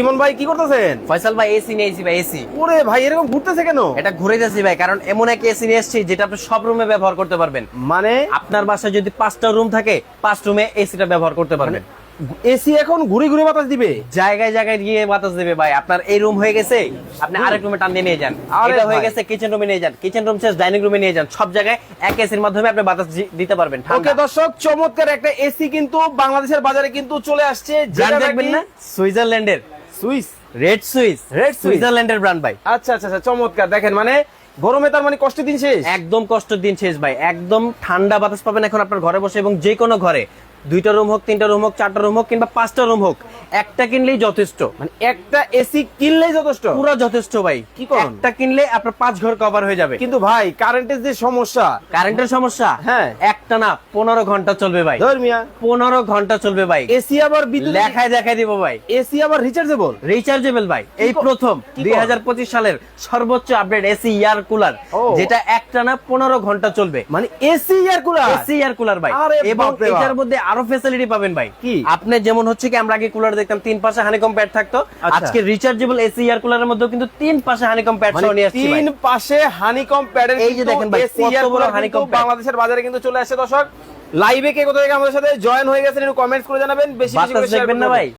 ইমন ভাই কি করতেছেন? ফয়সাল ভাই এসি নিয়েছি ভাই এসি ওরে ভাই এরকম ঘুরতেছে কেন? এটা ঘুরে যাচ্ছি ভাই কারণ এমন এক এসি নিয়ে এসেছি যেটা আপনি সব রুমে ব্যবহার করতে পারবেন। মানে? আপনার বাসায় যদি পাঁচটা রুম থাকে পাঁচ রুমে এসিটা ব্যবহার করতে পারবেন। এসি এখন ঘুরে ঘুরে বাতাস দিবে? জায়গায় জায়গায় গিয়ে বাতাস দেবে ভাই। আপনার এই রুম হয়ে গেছে আপনি আরেক রুমে টান দিয়ে নিয়ে যান। এটা হয়ে গেছে কিচেন রুমে নিয়ে যান। কিচেন রুম শেষ ডাইনিং রুমে নিয়ে যান। সব জায়গায় এক এসির মাধ্যমে আপনি বাতাস দিতে পারবেন ওকে দর্শক চমৎকার একটা এসি কিন্তু বাংলাদেশের বাজারে কিন্তু চলে আসছে। দেখবেন না? সুইজারল্যান্ডের। সুইস? Red Swiss red. সুইজারল্যান্ডের ব্র্যান্ড ভাই। আচ্ছা আচ্ছা আচ্ছা চমৎকার। দেখেন মানে গরমে তার মানে কষ্ট দিন শেষ? একদম কষ্ট দিন শেষ ভাই। একদম ঠান্ডা বাতাস পাবেন এখন আপনার ঘরে বসে এবং যে কোনো ঘরে। দুইটা রুম হোক তিনটা রুম হোক চারটা রুম হোক কিংবা পাঁচটা রুম হোক একটা কিনলেই যথেষ্ট। মানে একটা এসি কিনলেই যথেষ্ট। পুরো যথেষ্ট ভাই। কি করুন? একটা কিনলে আপনার পাঁচ ঘর কভার হয়ে যাবে। কিন্তু ভাই কারেন্টের যে সমস্যা কারেন্টের সমস্যা? হ্যাঁ। একটা না পনেরো ঘণ্টা চলবে ভাই। ধর্মিয়া পনেরো ঘণ্টা চলবে ভাই। এসি আবার বিদ্যুৎ লেখায় দেখায় দিব ভাই। এসি আবার রিচার্জেবল রিচার্জেবল ভাই। এই প্রথম দুই? সালের সর্বোচ্চ আপডেট এসি ইয়ার কুলার যেটা একটা না পনেরো ঘণ্টা চলবে। মানে AC air cooler AC air cooler ভাই। এবং এটার মধ্যে আরও ফ্যাসিলিটি পাবেন ভাই। কি? আপনি যেমন হচ্ছে কি আমরা আগে কুলার দেখতাম তিন পাশে হানিকম প্যাড থাকতো। আচ্ছা। আজকে রিচার্জেবল এসি এয়ার কুলারের মধ্যে কিন্তু তিন পাশে হানিকম প্যাড মানে সহ নিয়ে আসছি। তিন পাশে হানিকম প্যাডের এই যে দেখেন ভাই, এসি কত এয়ার বড় কুলার হানিকম বাংলাদেশের বাজারে কিন্তু চলে আসছে দর্শক। লাইভে কে কোথা থেকে আমাদের সাথে জয়েন হয়ে গেছেন একটু কমেন্টস করে জানাবেন। বেশি বেশি করে দেখবেন না ভাই।